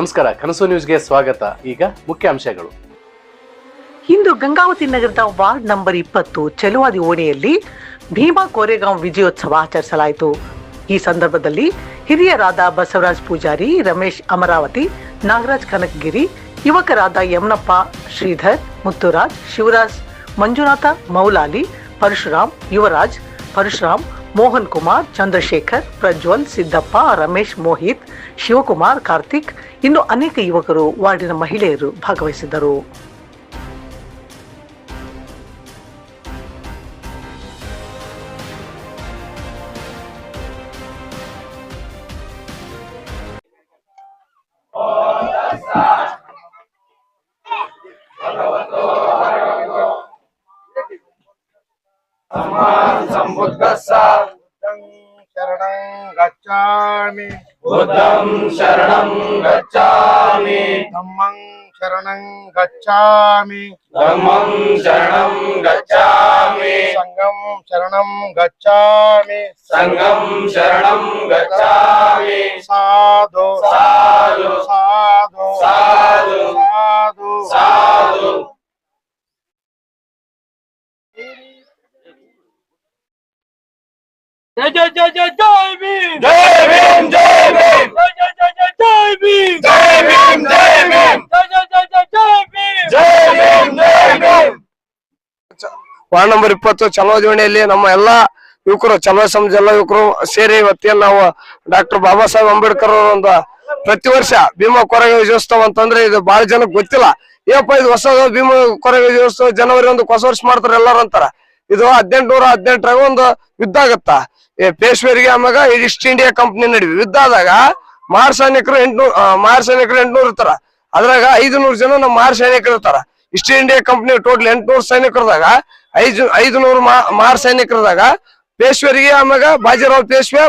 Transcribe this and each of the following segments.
ನಮಸ್ಕಾರ, ಕನಸು ನ್ಯೂಸ್ಗೆ ಸ್ವಾಗತ. ಈಗ ಮುಖ್ಯಾಂಶಗಳು ಇಂದು ಗಂಗಾವತಿ ನಗರದ ವಾರ್ಡ್ ನಂಬರ್ ಇಪ್ಪತ್ತು, ಚೆಲುವಾದಿ ಓಣಿಯಲ್ಲಿ ಭೀಮಾ ಕೋರೆಗಾಂವ್ ವಿಜಯೋತ್ಸವ ಆಚರಿಸಲಾಯಿತು. ಈ ಸಂದರ್ಭದಲ್ಲಿ ಹಿರಿಯರಾದ ಬಸವರಾಜ್ ಪೂಜಾರಿ, ರಮೇಶ್ ಅಮರಾವತಿ, ನಾಗರಾಜ್ ಕನಕಗಿರಿ, ಯುವಕರಾದ ಯಮನಪ್ಪ, ಶ್ರೀಧರ್, ಮುತ್ತುರಾಜ್, ಶಿವರಾಜ್, ಮಂಜುನಾಥ, ಮೌಲಾಲಿ, ಪರಶುರಾಮ್, ಯುವರಾಜ್, ಪರಶುರಾಮ್ ಮೋಹನ್ ಕುಮಾರ್, ಚಂದ್ರಶೇಖರ್, ಪ್ರಜ್ವಲ್, ಸಿದ್ದಪ್ಪ, ರಮೇಶ್, ಮೋಹಿತ್, ಶಿವಕುಮಾರ್, ಕಾರ್ತಿಕ್. ಇನ್ನು ಅನೇಕ ಯುವಕರು ವಾರ್ಡಿನ ಮಹಿಳೆಯರು ಭಾಗವಹಿಸಿದ್ದರು. सम्बुद्धस्स बुद्धं शरणं गच्छामि बुद्धं शरणं गच्छामि धम्मं शरणं गच्छामि धम्मं शरणं गच्छामि सङ्गं शरणं गच्छामि सङ्गं शरणं गच्छामि ವಾರ್ಡ್ ನಂಬರ್ ಇಪ್ಪತ್ತು ಚಲೋ ಜೋಣಿಯಲ್ಲಿ ನಮ್ಮ ಎಲ್ಲಾ ಯುವಕರು ಚಲೋ ಸಮಾಜ ಎಲ್ಲ ಯುವಕರು ಸೇರಿ ಇವತ್ತೇನು ನಾವು ಡಾಕ್ಟರ್ ಬಾಬಾ ಸಾಹೇಬ್ ಅಂಬೇಡ್ಕರ್ ಅವರ ಒಂದು ಪ್ರತಿ ವರ್ಷ ಭೀಮಾ ಕೊರಗ ವಿಜಯೋತ್ಸವ ಅಂತಂದ್ರೆ ಇದು ಬಹಳ ಜನಕ್ಕೆ ಗೊತ್ತಿಲ್ಲ. ಏನಪ್ಪ ಇದು ಹೊಸ ಭೀಮಾ ಕೊರಗ ವಿಜಯೋತ್ಸವ ಜನವರಿ ಒಂದು ಹೊಸ ವರ್ಷ ಮಾಡ್ತಾರೆ ಎಲ್ಲರೂ ಅಂತಾರ. ಇದು ಹದಿನೆಂಟುನೂರ ಹದಿನೆಂಟರಾಗ ಒಂದು ಯುದ್ಧ ಆಗತ್ತ? ಪೇಶ್ವರಿಗೆ ಆಮಾಗ ಈಸ್ಟ್ ಇಂಡಿಯಾ ಕಂಪ್ನಿ ನಡುವೆ ಯುದ್ಧ ಆದಾಗ ಮಾರ್ ಸೈನಿಕರು ಎಂಟ್ನೂರ್ ಮಾರ್ ಸೈನಿಕರು ಎಂಟ್ನೂರ್ ಇರ್ತಾರ. ಅದ್ರಾಗ ಐದುನೂರು ಜನ ನಮ್ಮ ಮಾರ್ ಸೈನಿಕರು ಇರ್ತಾರ. ಈಸ್ಟ್ ಇಂಡಿಯಾ ಕಂಪ್ನಿ ಟೋಟಲ್ ಎಂಟ್ನೂರು ಸೈನಿಕರದಾಗ, ಐದು, ಐದುನೂರು ಮಾರ್ ಸೈನಿಕರದಾಗ ಪೇಶ್ವರಿಗೆ ಆಮ್ಯಾಗ Bajirao Peshwa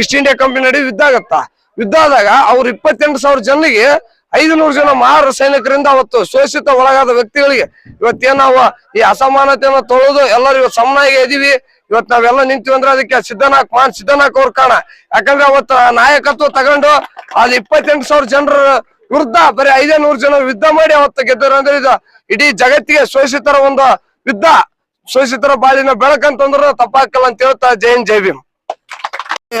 East India company ನಡುವೆ ಯುದ್ಧ ಆಗತ್ತ? ಯುದ್ಧ ಆದಾಗ ಅವ್ರ ಇಪ್ಪತ್ತೆಂಟು ಸಾವಿರ ಜನರಿಗೆ ಐದುನೂರು ಜನ ಮಾರ ಸೈನಿಕರಿಂದ ಅವತ್ತು ಶೋಷಿತ ಒಳಗಾದ ವ್ಯಕ್ತಿಗಳಿಗೆ ಇವತ್ತೇನ್ ಈ ಅಸಮಾನತೆಯನ್ನ ತೊಳೆದು ಎಲ್ಲರೂ ಇವತ್ತು ಸಮನಾಗಿ ಇದೀವಿ. ಇವತ್ ನಾವೆಲ್ಲ ನಿಂತೀವಿ ಅಂದ್ರೆ ಅದಕ್ಕೆ ಸಿದ್ದನಾಕ್ ಮಾನ್ ಸಿದ್ದನಾಕ್ ಅವ್ರ ಕಾಣ ಯಾಕಂದ್ರೆ ಅವತ್ತು ನಾಯಕತ್ವ ತಗೊಂಡು ಅದ್ ಇಪ್ಪತ್ತೆಂಟು ಸಾವಿರ ಜನರ ವಿರುದ್ಧ ಬರೀ ಐದೇ ನೂರು ಜನ ಯುದ್ಧ ಮಾಡಿ ಅವತ್ತು ಗೆದ್ದರು ಅಂದ್ರೆ ಇದು ಇಡೀ ಜಗತ್ತಿಗೆ ಶೋಷಿತರ ಒಂದು ಯುದ್ಧ. ಶೋಷಿತರ ಬಾಳಿನ ಬೆಳಕಂತಂದ್ರ ತಪ್ಪಾಕಲ್ಲ ಅಂತ ಹೇಳ್ತಾ ಜೈನ್ ಜೈ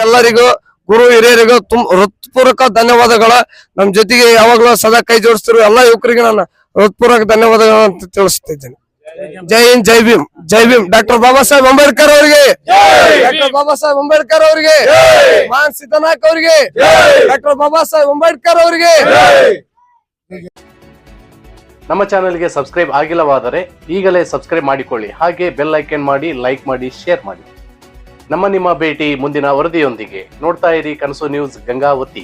ಎಲ್ಲರಿಗೂ, ಗುರು ಹಿರಿಯರಿಗೂ ತುಂಬ ಹೃತ್ಪೂರ್ವಕ ಧನ್ಯವಾದಗಳ. ನಮ್ ಜೊತೆಗೆ ಯಾವಾಗಲೂ ಸದಾ ಕೈ ಜೋಡಿಸ್ತಿರೋ ಎಲ್ಲಾ ಯುವಕರಿಗೆ ನಾನು ಹೃತ್ಪೂರ್ವಕ ಧನ್ಯವಾದಗಳು ಅಂತ ತಿಳಿಸ್ತಿದ್ದೇನೆ. ಜೈ ಹಿಂದ್ ಜೈ ಭೀಮ್ ಜೈ ಭೀಮ್. ಡಾಕ್ಟರ್ ಬಾಬಾ ಸಾಹೇಬ್ ಅಂಬೇಡ್ಕರ್ ಅವರಿಗೆ. ಡಾಕ್ಟರ್ ಬಾಬಾ ಸಾಹೇಬ್ ಅಂಬೇಡ್ಕರ್ ಅವರಿಗೆ. ಮಾನ್ ಸಿದ್ದನಾಥ್ ಅವರಿಗೆ. ಡಾಕ್ಟರ್ ಬಾಬಾ ಸಾಹೇಬ್ ಅಂಬೇಡ್ಕರ್ ಅವರಿಗೆ. ನಮ್ಮ ಚಾನೆಲ್ಗೆ ಸಬ್ಸ್ಕ್ರೈಬ್ ಆಗಿಲ್ಲವಾದರೆ ಈಗಲೇ ಸಬ್ಸ್ಕ್ರೈಬ್ ಮಾಡಿಕೊಳ್ಳಿ. ಹಾಗೆ ಬೆಲ್ ಐಕನ್ ಮಾಡಿ ಲೈಕ್ ಮಾಡಿ ಶೇರ್ ಮಾಡಿ. ನಮ್ಮ ನಿಮ್ಮ ಭೇಟಿ ಮುಂದಿನ ವರದಿಯೊಂದಿಗೆ ನೋಡ್ತಾ ಇರಿ ಕನಸು ನ್ಯೂಸ್ ಗಂಗಾವತಿ.